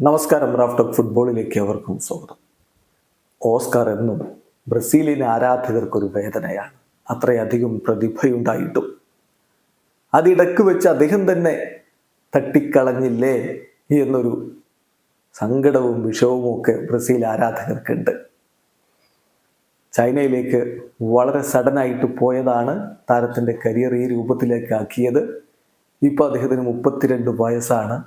നമസ്കാരം റാഫ്റ്റോക്ക് ഫുട്ബോളിലേക്ക് അവർക്കും സ്വാഗതം. ഓസ്കാർ എന്നും ബ്രസീലിന് ആരാധകർക്കൊരു വേദനയാണ്. അത്രയധികം പ്രതിഭയുണ്ടായിട്ടും അതിടക്ക് വെച്ച് അദ്ദേഹം തന്നെ തട്ടിക്കളഞ്ഞില്ലേ എന്നൊരു സങ്കടവും വിഷവും ഒക്കെ ബ്രസീൽ ആരാധകർക്കുണ്ട്. ചൈനയിലേക്ക് വളരെ സഡനായിട്ട് പോയതാണ് താരത്തിന്റെ കരിയർ ഈ രൂപത്തിലേക്ക് ആക്കിയത്. ഇപ്പോൾ അദ്ദേഹത്തിന് മുപ്പത്തിരണ്ട് വയസ്സാണ്.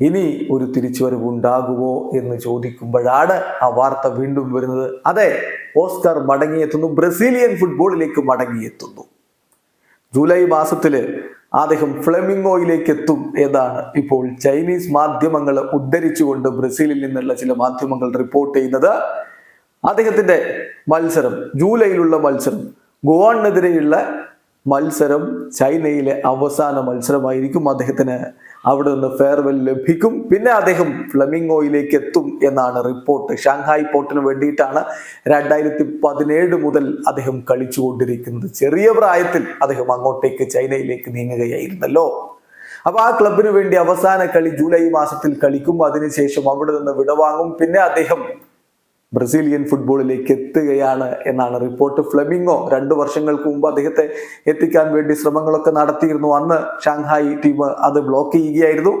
ഇനി ഒരു തിരിച്ചുവരവ് ഉണ്ടാകുമോ എന്ന് ചോദിക്കുമ്പോഴാണ് ആ വാർത്ത വീണ്ടും വരുന്നത്. അതെ ഓസ്കർ മടങ്ങിയെത്തുന്നു ബ്രസീലിയൻ ഫുട്ബോളിലേക്ക് മടങ്ങിയെത്തുന്നു. ജൂലൈ മാസത്തിൽ അദ്ദേഹം ഫ്ലെമിംഗോയിലേക്ക് എത്തും എന്നാണ് ഇപ്പോൾ ചൈനീസ് മാധ്യമങ്ങൾ ഉദ്ധരിച്ചുകൊണ്ട് ബ്രസീലിൽ നിന്നുള്ള ചില മാധ്യമങ്ങൾ റിപ്പോർട്ട് ചെയ്യുന്നത്. അദ്ദേഹത്തിന്റെ മത്സരം ജൂലൈയിലുള്ള മത്സരം ഗോവാണിനെതിരെയുള്ള മത്സരം ചൈനയിലെ അവസാന മത്സരമായിരിക്കും. അദ്ദേഹത്തിന് അവിടെ നിന്ന് ഫെയർവെൽ ലഭിക്കും. പിന്നെ അദ്ദേഹം ഫ്ലമിംഗോയിലേക്ക് എത്തും എന്നാണ് റിപ്പോർട്ട് ഷാങ്ഹായ് പോർട്ടിന് വേണ്ടിയിട്ടാണ് രണ്ടായിരത്തി പതിനേഴ് മുതൽ അദ്ദേഹം കളിച്ചുകൊണ്ടിരിക്കുന്നത്. ചെറിയ പ്രായത്തിൽ അദ്ദേഹം അങ്ങോട്ടേക്ക് ചൈനയിലേക്ക് നീങ്ങുകയായിരുന്നല്ലോ. അപ്പൊ ആ ക്ലബിന് വേണ്ടി അവസാന കളി ജൂലൈ മാസത്തിൽ കളിക്കും. അതിനുശേഷം അവിടെ നിന്ന് വിടവാങ്ങും. പിന്നെ അദ്ദേഹം ബ്രസീലിയൻ ഫുട്ബോളിലേക്ക് എത്തുകയാണ് എന്നാണ് റിപ്പോർട്ട്. ഫ്ലെമിംഗോ രണ്ട് വർഷങ്ങൾക്ക് മുമ്പ് അദ്ദേഹത്തെ എത്തിക്കാൻ വേണ്ടി ശ്രമങ്ങളൊക്കെ നടത്തിയിരുന്നു. അന്ന് ഷാങ്ഹായ് ടീം അത് ബ്ലോക്ക് ചെയ്യുകയായിരുന്നു.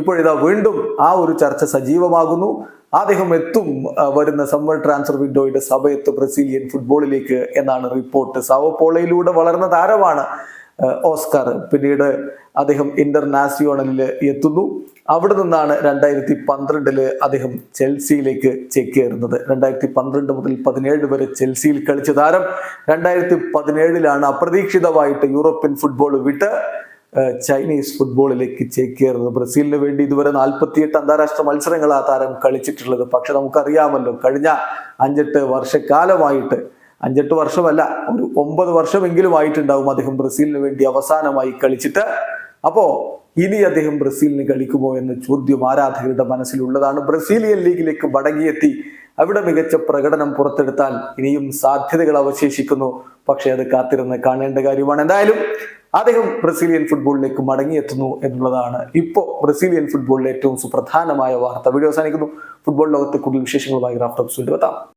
ഇപ്പോഴിതാ വീണ്ടും ആ ഒരു ചർച്ച സജീവമാകുന്നു. അദ്ദേഹം എത്തും വരുന്ന സമ്മർ ട്രാൻസ്ഫർ വിൻഡോയുടെ സമയത്ത് ബ്രസീലിയൻ ഫുട്ബോളിലേക്ക് എന്നാണ് റിപ്പോർട്ട്. സാവോപോളയിലൂടെ വളർന്ന താരമാണ് ഓസ്കർ. പിന്നീട് അദ്ദേഹം ഇന്റർനാഷണലിൽ എത്തുന്നു. അവിടെ നിന്നാണ് രണ്ടായിരത്തി പന്ത്രണ്ടിൽ അദ്ദേഹം ചെൽസിയിലേക്ക് ചേക്കേറുന്നത്. രണ്ടായിരത്തി പന്ത്രണ്ട് മുതൽ പതിനേഴ് വരെ ചെൽസിയിൽ കളിച്ച താരം. രണ്ടായിരത്തി പതിനേഴിലാണ് അപ്രതീക്ഷിതമായിട്ട് യൂറോപ്യൻ ഫുട്ബോൾ വിട്ട് ചൈനീസ് ഫുട്ബോളിലേക്ക് ചേക്കേറുന്നത്. ബ്രസീലിന് വേണ്ടി ഇതുവരെ നാൽപ്പത്തിയെട്ട് അന്താരാഷ്ട്ര മത്സരങ്ങൾ ആ താരം കളിച്ചിട്ടുള്ളത്. പക്ഷെ നമുക്കറിയാമല്ലോ കഴിഞ്ഞ അഞ്ചെട്ട് വർഷക്കാലമായിട്ട് അഞ്ചെട്ട് വർഷമല്ല ഒരു ഒമ്പത് വർഷമെങ്കിലും ആയിട്ടുണ്ടാവും അദ്ദേഹം ബ്രസീലിന് വേണ്ടി അവസാനമായി കളിച്ചിട്ട്. അപ്പോ ഇനി അദ്ദേഹം ബ്രസീലിന് കളിക്കുമോ എന്ന ചോദ്യം ആരാധകരുടെ മനസ്സിലുള്ളതാണ്. ബ്രസീലിയൻ ലീഗിലേക്ക് മടങ്ങിയെത്തി. അവിടെ മികച്ച പ്രകടനം പുറത്തെടുത്താൽ ഇനിയും സാധ്യതകൾ അവശേഷിക്കുന്നു. പക്ഷേ അത് കാത്തിരുന്ന് കാണേണ്ട കാര്യമാണ്. എന്തായാലും അദ്ദേഹം ബ്രസീലിയൻ ഫുട്ബോളിലേക്ക് മടങ്ങിയെത്തുന്നു എന്നുള്ളതാണ് ഇപ്പോ ബ്രസീലിയൻ ഫുട്ബോളിലെ ഏറ്റവും സുപ്രധാനമായ വാർത്ത. വീഡിയോ അവസാനിക്കുന്നു. ഫുട്ബോൾ ലോകത്തെ കൂടുതൽ വിശേഷങ്ങളുമായി റാഫ്റ്റോക്സ് എത്താം.